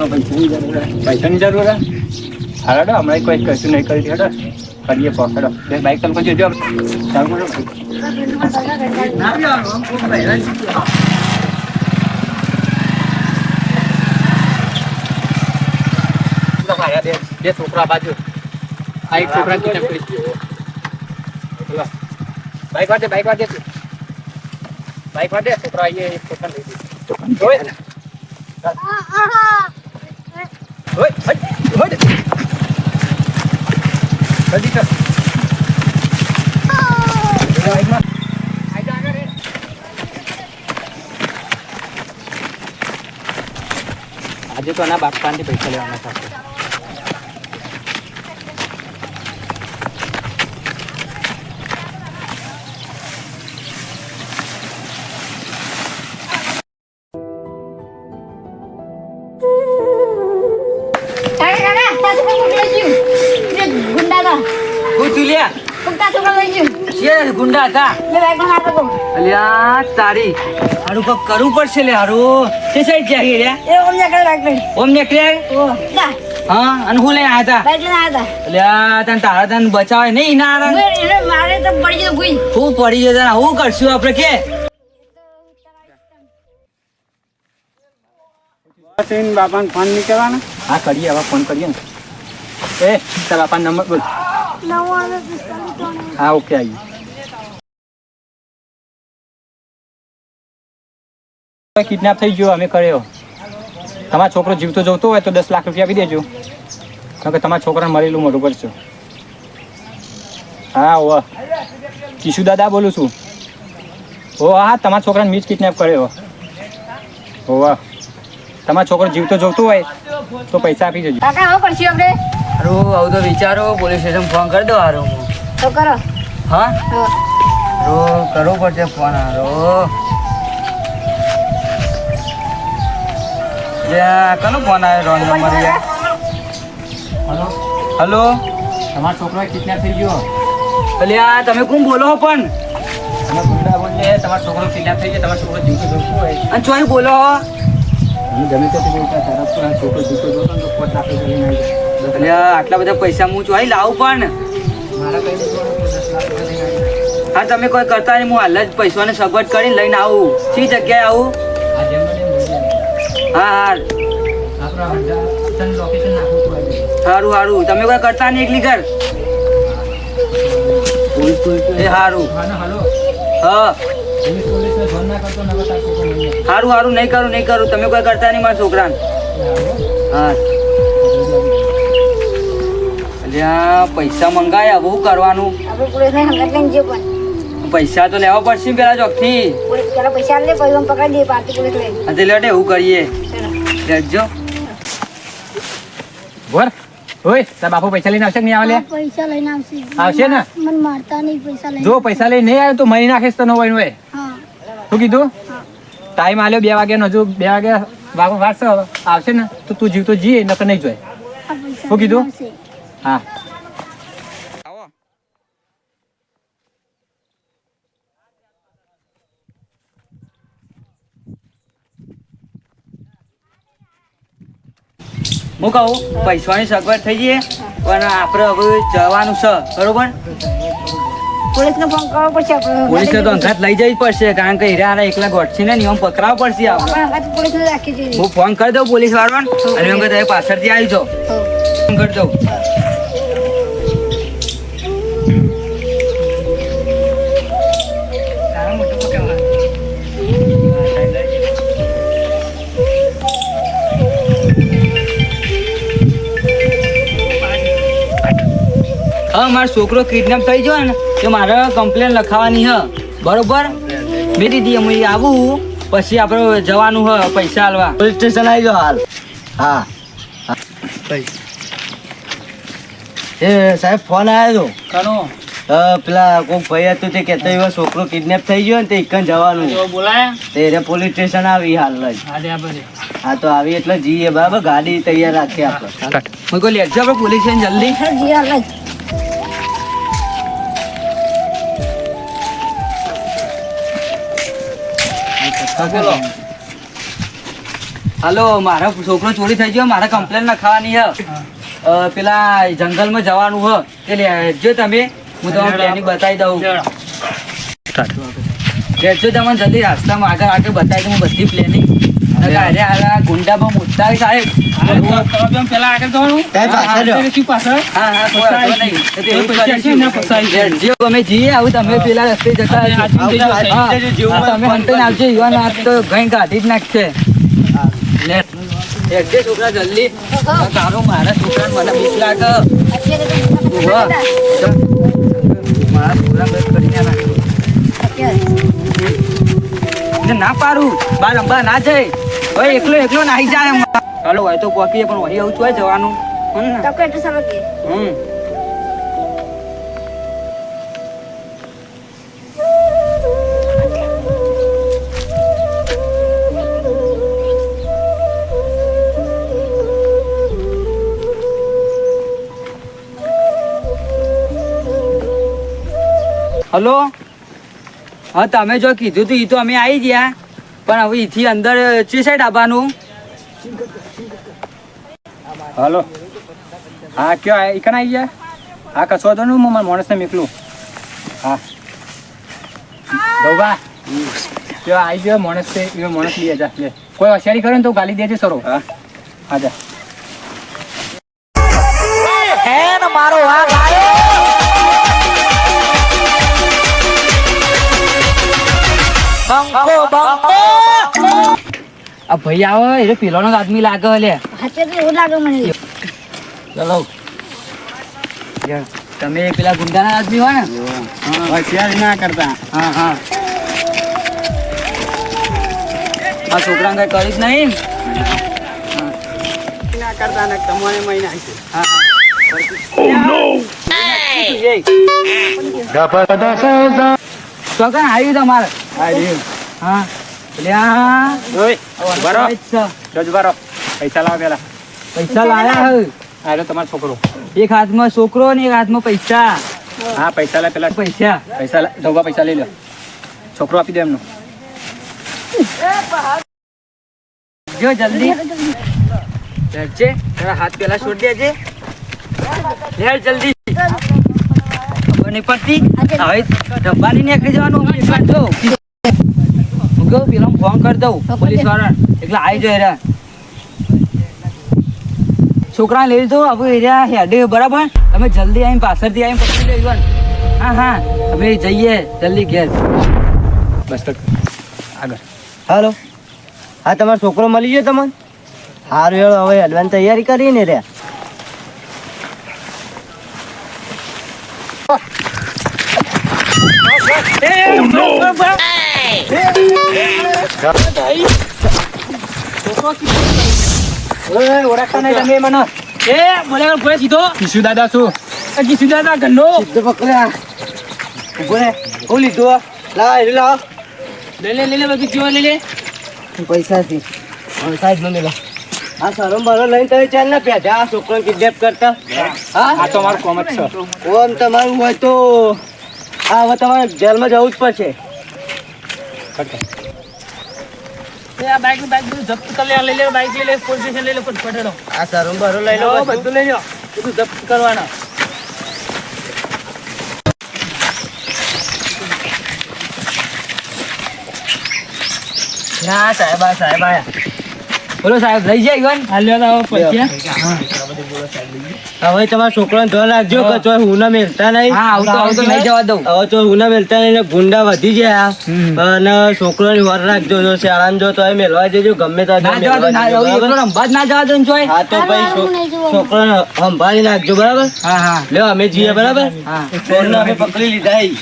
પૈસાની જરૂર હે હાલો હમણાં કોઈ કશું નહીં કરી હેડો કરીએ પકડો બે બાઈક તમે જોજો ચાલુ કરો બે છોકરા બાજુ આ એક છોકરા કિડનેપ કરી દીધો બાઈક વાટે બાઈક વાટે બાઈક વાટે છોકરા આવીએ એક છોકરા બાઈકમાં આઈ જા આજે તો આના બાપ પૈસા લેવાના થશે ગુંડા હતા અલ્યા તારી. હારું કોક કરવું પડશે લે હારું. તે સાઈડ જ્યાં ગયા એ ઓમ જા રાખ બાઈક ઓમ ઓ. હા અને હું લઈ આવ્યા હતા? બાઈક લઈને આવ્યા અલ્યા તને તારા તને બચાવે નહીં ના આવે એને મારે તો પડી જતો કોઈ હું પડી જતા હું કરશું આપણે કે? બાપાને ફોન નહીં કરવાનો? હા કરીએ હવે ફોન કરીએ ને. એ તારા બાપાનો નંબર બોલ. હા ઓકે આવીએ. કિડનેપ થઈ ગયો અમે કર્યો. તમારો છોકરો જીવતો જોતો હોય તો દસ લાખ રૂપિયા આપી દેજો. કારણ કે તમારા છોકરાને મરેલું મોટું પડશે હા ઓ કિશુ દાદા બોલું છું. ઓ હા તમારા છોકરાને મીજ કિડનેપ કર્યો. ઓ વાહ તમારો છોકરો જીવતો જોતો હોય તો પૈસા આપી દેજો. કાકા હું કરશું આપણે? હારું આવું તો વિચારો. પોલીસ સ્ટેશન ફોન કરી દો હારું. હું તો કરો. હા? હા. હારું કરવો પડશે ફોન હારું. કનો ફોન આવ્યો રોંગ નંબર હલો? હલો? તમારો છોકરો કિડનેપ થઈ ગયો. અલ્યા તમે કોણ બોલો પણ? તમે ગુંડા બોલીએ તમારો છોકરો કિડનેપ થઈ ગયો તમારો છોકરો જીવતો જોતો હોય. અને ચોય બોલો હું. ગમે તે બોલતા તારા પર છોકરો જીવતો જોતો તો પોત લાખ રૂપિયા લઈને અલ્યા આટલા બધા પૈસા હું ચોય લાવું પણ? મારા. હા તમે કોઈ કરતા નહીં હું હાલ જ પૈસાને સગવડ કરીને લઈને આવું. સી જગ્યાએ આવું? હા હા. આપણા હંડા તને લોકેશન નાખવું તું આવી જાય. સારું સારું તમે કોઈ કરતા નહીં એકલી ઘર? એ સારું હા હલો. છોકરો. સારું સારું નહીં. કરું નહીં કરું. તમે કોઈ કરતા નહીં મારા છોકરાને. હા. પૈસા મંગાયા બહુ કરવાનું. પૈસા તો લેવા પડશે પેલા ચોકથી? પેલા પૈસા આપી પછી પકડી દઈએ પાર્ટી પોલીસ લઈને તે લેટે એવું કરીએ. લેજો. બોલ ઓય તારા બાપુ પૈસા લઈને આવશે કે નહીં આવે પૈસા લઈને આવશે. આવશે ને? મને મારતા નહીં પૈસા લઈને. જો પૈસા લઈને નહીં આવ્યો તો મરી નાખીશ તો નો હોય. હા. શું કીધું? ટાઈમ આલ્યો બે વાગ્યાનો હજુ બે વાગ્યા વાગો વાગશે આવશે ને? તો તું જીવતો જીએ નકર નહીં જોય. શું કીધું? હા. હું કહું પૈસાની સગવડ થઈ જઈએ પણ આપણે હવે જવાનું છે બરોબર? પોલીસને ફોન કરવો પડશે આપણે. પોલીસને તો અંગાત લઈ જવી જ પડશે કારણ કે હીરા એકલા ગોઠસીને નિયમ પકડાવવો પડશે આપણે. પોલીસને રાખી જોઈએ. હું ફોન કરી દઉં પોલીસ વાળાને અને એમ કે તમે પાછળથી આવી જાઓ. ફોન કરી દઉં. હા મારો છોકરો કિડનેપ થઈ ગયો ને તો મારે કમ્પ્લેન લખાવાની હ. બરોબર? બે દીધી અમે આવું પછી આપણે જવાનું હ પૈસા આલવા. પોલીસ સ્ટેશન આવી જાઓ હાલ. હા. એ સાહેબ ફોન આવ્યો કનો? હતો અ, પેલા કોઈ ભાઈ હતું તે કહેતો એવો છોકરો કિડનેપ થઈ ગયો ને તે એક જવાનું. બોલાય? તે પોલીસ સ્ટેશન આવી હાલ જ હા તો આવી એટલે જઈએ બરાબર? ગાડી તૈયાર રાખીએ આપણે. કોઈ લેજો આપણે પોલીસ સ્ટેશન જલ્દી. જી હાલ બોલો હાલો મારો છોકરો ચોરી થઈ ગયો મારે કમ્પ્લેન લખાવાની હ. પેલા જંગલમાં જવાનું હ. તે લેજો તમે હું તમને પ્લાનિંગ બતાવી દઉં. લેજો તમને જલ્દી રાસ્તામાં આગળ આગળ બતાવી દઉં બધી પ્લાનિંગ અરે આ ગુંડા છે સાહેબ. પેલા આગળ જવાનું સાહેબ, પાછળ જાઓ. પાછળ? હા હા કોઈ નહીં. તો પૈસા છે ને, પૈસા જે અમે જઈએ આવું તમે પેલા રસ્તે જતા તમે હંતાઈને આવજો યુવાન આ તો ઘણી કાઢી જ નાખશે. લેટ છોકરા જલ્દી. તારો મારા છોકરા મને બીક લાગે. મારા છોકરા બંધ કરીને નાખ. ને ના પારું બાર અંબા ના જાય ભાઈ એકલો એકલો નાહી જાય એમ. હાલો હોય તો કોકીએ પણ વહી આવું છું જવાનું. ને? હમ. હલો? હા તમે જો કીધું તું એ તો અમે આવી ગયા. પણ હવે એથી અંદર ચી સાઈડ આવવાનું? હલો. હા કયો એ કણ આવી ગયા? હા કશો હતો હું મારા માણસને મોકલું. હા. દઉબા કયો આવી ગયો માણસ છે એ માણસ લઈ જા લે. કોઈ હોશિયારી કરે ને તો ગાલી દેજે સરો હા. હા જા. આ ભાઈ આવે એટલે પેલોનો આદમી લાગે લે. હાથે તો એવું લાગે મને. ચલો. તમે પેલા ગુંડાના આદમી હોય ને? હોશિયાર ના કરતા. હા હા. આ છોકરા કઈ કરી જ નહીં? ના કરતા ને તમારે મહિના હા હા. ચોકન આવ્યું તમારે? હા. પૈસા. લાવો પેલા પૈસા લાયા હે. આ તમારો છોકરો. એક હાથમાં છોકરો ને એક હાથમાં પૈસા. હા પૈસા લે પેલા પૈસા. પૈસા લે દઉબા પૈસા લઈ લો. છોકરો આપી દે એમનો. જો જલ્દી. લેજે તારા હાથ પેલા છોડી દેજે. લે જલ્દી. ખબર નહીં પડતી. હવે ડબ્બાની નીકળી જવાનું. જ. કહું પેલા ફોન કરી દઉં પોલીસવાળા એટલે આવી જાય રહ્યા છોકરા લઈ લીધો હવે એરિયા હેડે બરાબર? તમે જલ્દી આવીને પાછળથી આવીને પકડી લેજો હા હા. અમે જઈએ જલ્દી ઘેર. બસ તક આગળ. હાલો. હા તમારો છોકરો મળી ગયો તમને? સારું હેળો હવે હલવાની તૈયારી કરી ને રે. ઓળખતા નહીં તમે મને એ બોલે બોલે સીધો કિશુ દાદા શું કિસુ દાદા ગંડો તો પકડ્યા લીધું લાવ એ લાવ લે લે લે લે બધું જીવો લે લે પૈસા થી હવે સાહેબ મને લો આ સરો મારો લઈને તમે ચાલ કરતા હા આ કોમ જ છે તમારું હોય તો આ હવે તમારે જેલમાં જવું જ પડશે. આ બાઈક બાઈક બધું જપ્ત કરી લે લઈ લે બાઈક લઈ લે પોલીસ સ્ટેશન લઈ લે પટેડો આ સરો મારો લઈ લો બધું. બધું લઈ લો. બધું જપ્ત કરવાના. ના સાહેબ સાહેબ આયા. બોલો સાહેબ લઈ જાય ગયો હાલ્યો તો પૈસા હવે તમારા છોકરાને ધ્યાન રાખજો કે ચોય હું ના મેલતા નહીં. હા આવું તો આવું તો લઈ જવા દઉં. હવે તો હું ના મેલતા નહીં ગુંડા વધી ગયા. અને છોકરાની વર રાખજો જો શાળામાં જો તો એ મેલવા જજો ગમે તો ના જવા દઉં ના જવા દઉં. એકલો રમવા જ ના જવા દઉં ને ચોય. હા તો ભાઈ. છોકરાને સંભાળી નાખજો બરાબર? હા હા. લ્યો અમે જઈએ બરાબર? હા. અમે પકડી લીધા હી.